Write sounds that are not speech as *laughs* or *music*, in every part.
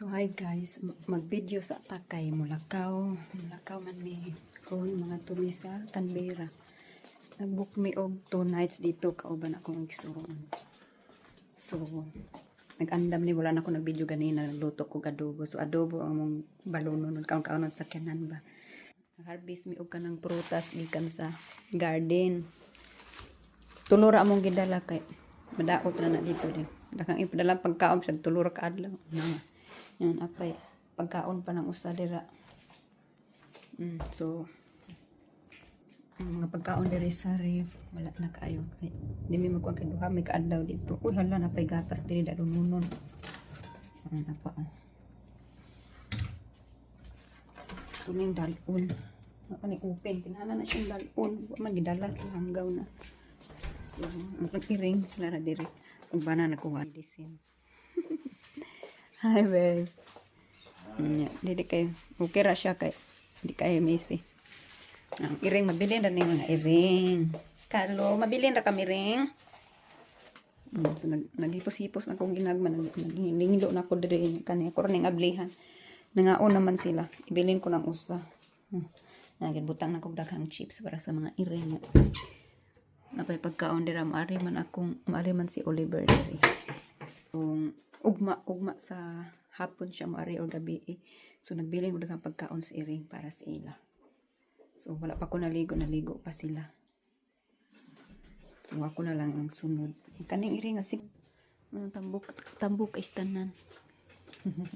So hi guys, mag-video sa Takay, Mulakaw. Mulakaw man mi kon mga tuloy sa Canberra. Nag-book mi og two nights dito kauban akong igsuron. So nag-andam ni wala na ako nag-video ganina, nagluto ko adobo. So adobo ang mong balonon kaon kaon sa kanan ba. Nag-harvest mi og kanang prutas gikan sa garden. Tulura among gidala kay madaot na na dito din. Dakang ipadala pagkaon sa tulura ka adlaw. Na. Yan apay pagkaon pa ng usa dira. Mm, so mga pagkaon diri sa ref wala na kaayo di mi magkuan kay duha may kaadlaw dito. Uy hala na pay gatas diri da nunon. Ano na pa oh. Tuning dalon. Ako ni open tinhala na siyang dalon. Man gidala hanggaw na. So, ang pag-iring sila na diri. Kung ba na nakuha disin. *laughs* Hi, babe. Nya, dili kay okay ra siya kay di kay misi. Ang iring mabili na ni mga iring. Carlo, mabili ra kami ring. Mm, so nag nagipos-hipos na kong ginagman nag naglingilo na ko diri kani ako ning ablihan. Nangaon naman sila. Ibilin ko ng usa. Hmm. Nagibutang na kog daghang chips para sa mga iring. niya. Napay pagkaon dira maari man akong maari man si Oliver diri. Kung ugma ugma sa hapon siya maari or gabi eh. So nagbilin mo daghang pagkaon sa iring para sa ila. So wala pa ko naligo, naligo pa sila. So ako na lang ang sunod. Kaning iring nga sig mga tambok tambok is tanan. *laughs*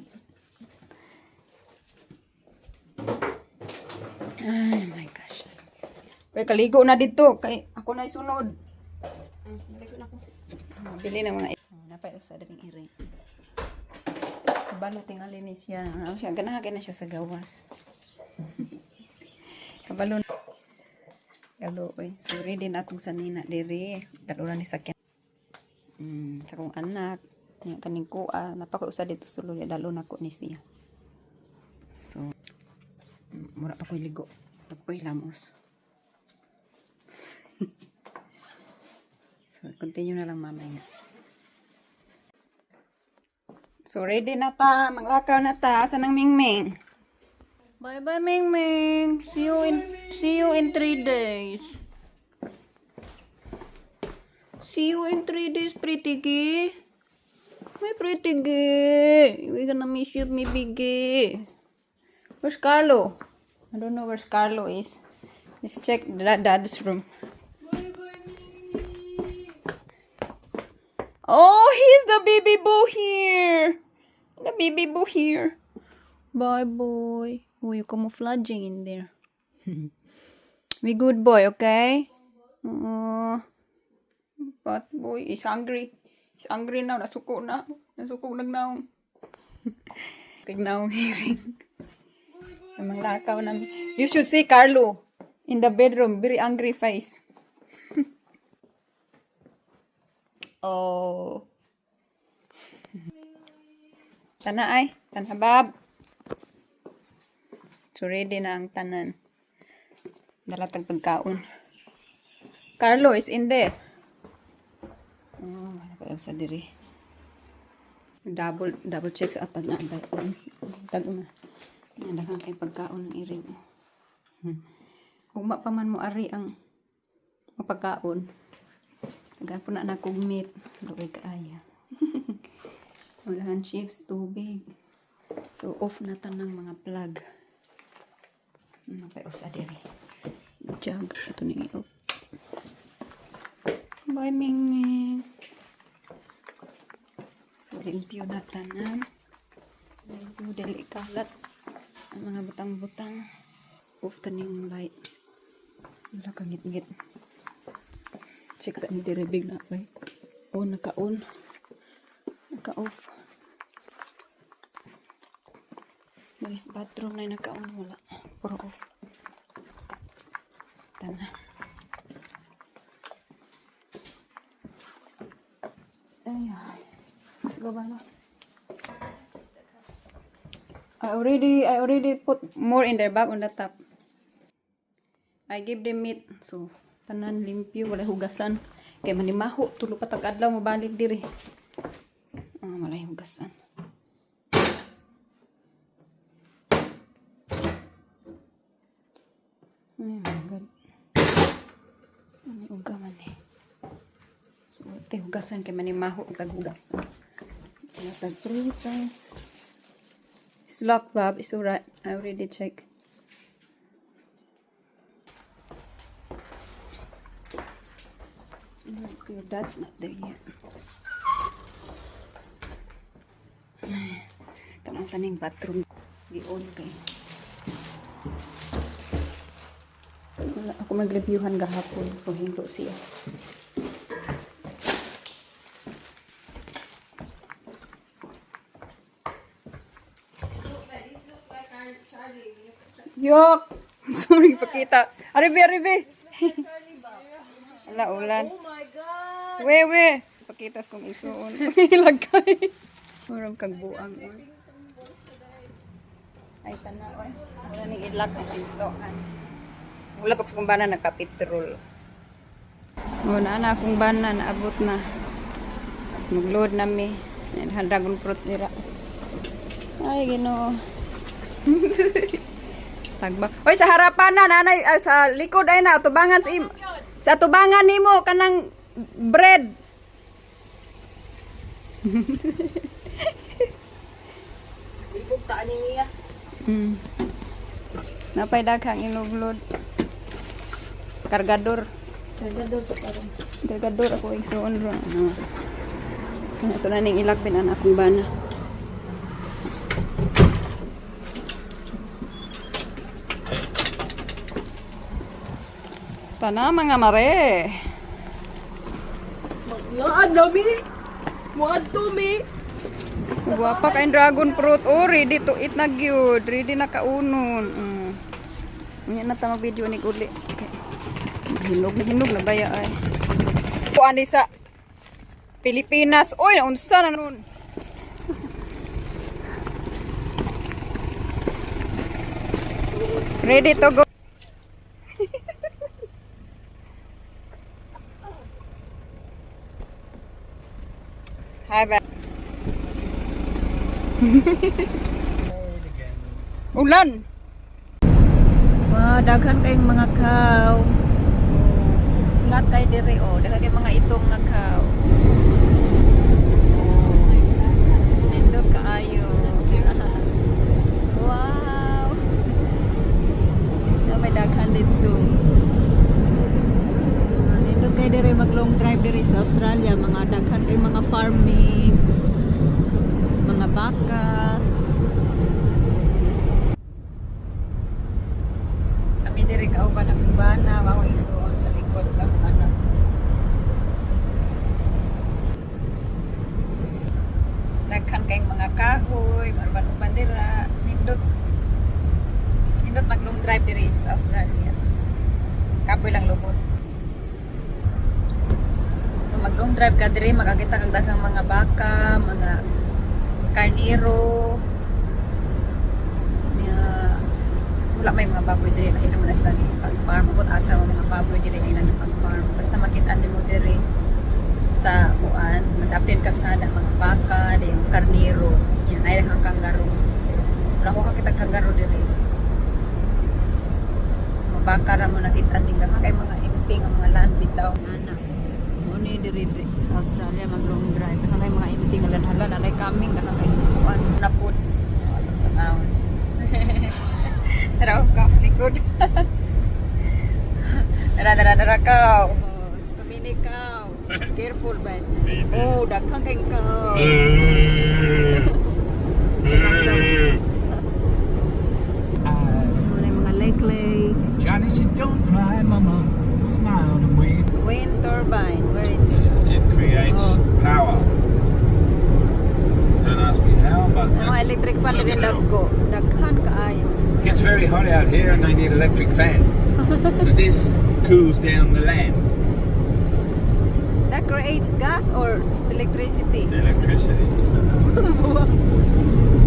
Ay my gosh. Kay kaligo na dito kay ako na sunod. Kaligo na ako. Bili na mga napay usa ding iring. Kabalo tingali ni siya. Ano siya ganahan na siya sa gawas. *laughs* Kabalo na. Kalo oy. Sorry din atong sanina diri. Kaluran ni sakyan. Mm, sa kong anak. Nga kaning kuha. Napaka-usa dito sulod. Dalo na ko ni siya. So, mura pa ko'y ligo. Pa ko'y lamos. *laughs* so, continue na lang mamaya. So, ready na ta. Maglakaw na ta. Saan ang Mingming? Bye-bye, Mingming. See you in, see you in three days. See you in three days, pretty gay. My pretty gay. We're gonna miss you, me biggie. Where's Carlo? I don't know where Carlo is. Let's check that dad's room. Oh, he's the baby boo here. The baby boo here. Bye, boy. Oh, you're camouflaging in there. *laughs* Be good boy, okay? Oh, but boy is hungry. He's hungry now. Nasuko na. Nasuko na now. Tignaw *laughs* hearing. *laughs* Ang mga lakaw na. You should see Carlo in the bedroom. Very angry face. oh. Tana ay. Tana bab. So ready na ang tanan. Dalatag pagkaon. Carlo is in there. Oh, wala sa diri. Double double check sa atan na dayon. Tag na. Nadakan kay pagkaon ng iring. Hmm. Uma pa mo ari ang mapagkaon. Tagan po na na kong meat. Gaway kaaya. Wala chips, tubig. So, off na tan ng mga plug. Ano pa sa diri? Jug. Ito na i-off. Bye, Ming Ming. So, limpyo na tanan. Limpyo, dali. Ang mga butang-butang. Off taning light. Wala kang ngit-ngit. Check sa ni diribig na kay. On, naka-on. Naka-off. Maris bathroom na yung naka-on. Wala. Puro off. Tana. Ay, ay. Let's go, Bala. I already, I already put more in their bag on the top. I give them meat. So, tanan limpyo, wala hugasan. Kaya manimaho, tulo pa tag adlaw mabalik diri. Ah, wala hugasan. Ay, my God. Ano yung gaman eh. So, ito hugasan kay manimaho ang taghugas. Nasag three times. It's locked, Bob. It's alright. I already checked. Good, that's not there yet. Tanong-tanong bathroom. Di on kayo. Wala ako mag-reviewhan gahapon. So, hindo siya. Yok! *laughs* Sorry, pakita. Aribe, aribe! Ala, ulan. Oh my god! We, we! Pakitas kong isuon. *laughs* Lagay. Murang kagbuang. Ay, tanaw. ay. Wala ning ilak ang pintoan. Wala ko sa kong bana nagka-petrol. O, na na akong bana, naabot na. Mag-load na mi. Yan, dragon fruits nila. Ay, ginoo. *laughs* Tagbak. Oy, sa harapan na, nanay, ah, sa likod ay na, tubangan sa im. Sa tubangan nimo kanang bread. Ibog ta ani niya. Mm. Napay daghang inuglod. Kargador. Kargador sa karon. Kargador ako igsuon ron. Ano. Ano to na ning ilak bin anak kong bana. Tana mga mare. Maglaan dami. Mga dumi. Guwapa kay dragon fruit. Oh, ready to eat na gyud. Ready na kaunon. Mm. Unya na ta video ni uli. Okay. Hinog na hinog na baya ay. Kuan sa Pilipinas. Oy, unsa na nun? Ready to go. *laughs* Hi, ba. *laughs* Ulan. Wow, daghan kayong mga cow. Lahat kayo dire oh, daghan kayong mga itong cow. Oh. Nindot kaayo. *laughs* wow. Na may daghan dito. Nindot kayo dire mag long drive dire sa Australia, mga daghan kayong mga farming, mga baka. Kami diri kauban ang bana, wa isuon sa likod ng anak. Daghan kayong mga kahoy, marban uban dira, nindot. Nindot mag long drive diri sa Australia. Kapoy lang lubot. Kung mag long drive ka diri, makakita kag daghang mga baka, mga karniro, niya wala may mga baboy diri lahi naman na sila ni pag-farm. Ug asa ang mga baboy diri ay nang pag-farm. Basta makita nimo diri sa kuan madapin kasada mga baka yung karniro yan ay kang kangaroo. Wala ko kakita kangaroo diri baka ra mo nakitaan din kay mga empty nga mga land bitaw anak mo ni diri diri sa Australia mag long drive kay mga empty nga land hala na kaming na kay kuan na pud atong tanawon Tara, kaw sa likod. Tara, tara, tara, kaw. Kamini kaw. Careful, ba? Oh, daghang kayong kaw. Wala yung mga lake-lake. *laughs* Johnny said, Don't cry, Mama. Smile and wave. Wind turbine. Where is it? It creates Oh. power. Don't ask me how, but mga electric pan rin dagko. Daghan kaayo. it gets very hot out here and they need electric fan. so *laughs* this cools down the land. That creates gas or electricity? Electricity. *laughs*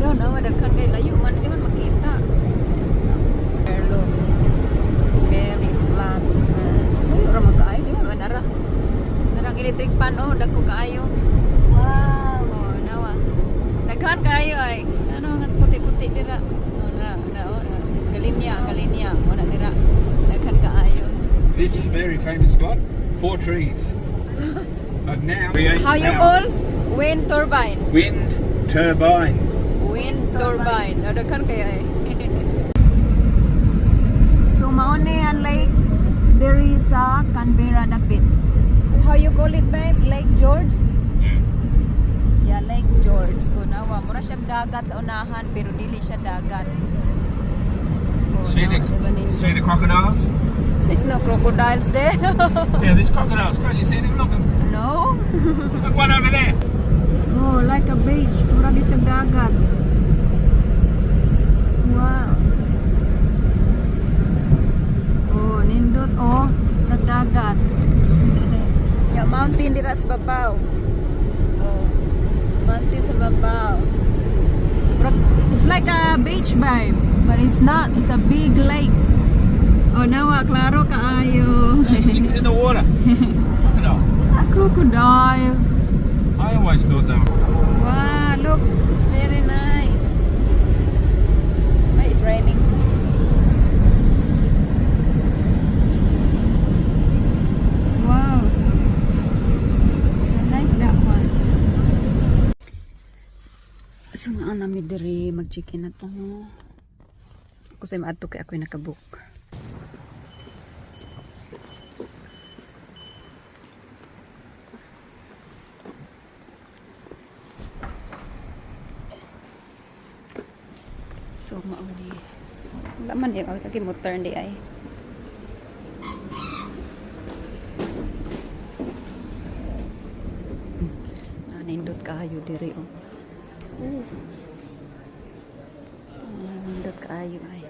No, no, daghan kay layo man di man makita. Pero very flat. Layo ra man kaayo di man ara. Narang electric pan oh, dagko kaayo. Wow! Oh, nawa. Daghan kaayo ay. Ano nga puti-puti dira. Oh, na, na, oh, na. Galinya, galinya. Wala dira. Daghan kaayo. This is a very famous spot. Four trees. But now, creates How you power. call? Wind turbine. Wind turbine. Wind turbine. Ada kan kaya eh. *laughs* so maone lake there is a Canberra dapit. How you call it babe? Lake George? Yeah, Lake George. So nawa, mura siya dagat sa unahan pero dili siya dagat. See the, nawa, diba ninyo? see the crocodiles? *laughs* Crocodiles there. Yeah, there's crocodiles. Can't you see them? Look, no. look one over there. Oh, like a beach. Mura di siya dagat. Wow. Oh, nindot oh, nagdagat. *laughs* ya mountain dira sa babaw. Oh. Mountain sa babaw. It's like a beach vibe, but it's not. It's a big lake. Oh, nawa, klaro kaayo. Things in the water. Crocodile. a crocodile. I always thought were. Wow, look, very nice. Oh, it's raining. Wow, I like that one. So naa nami diri mag-chicken na to. Sa maadto kay ako'y nakabook. So mauni. Wala man eh, ay kagi mo turn di ay. Nanindot kayo diri oh. Nanindot kayo ay.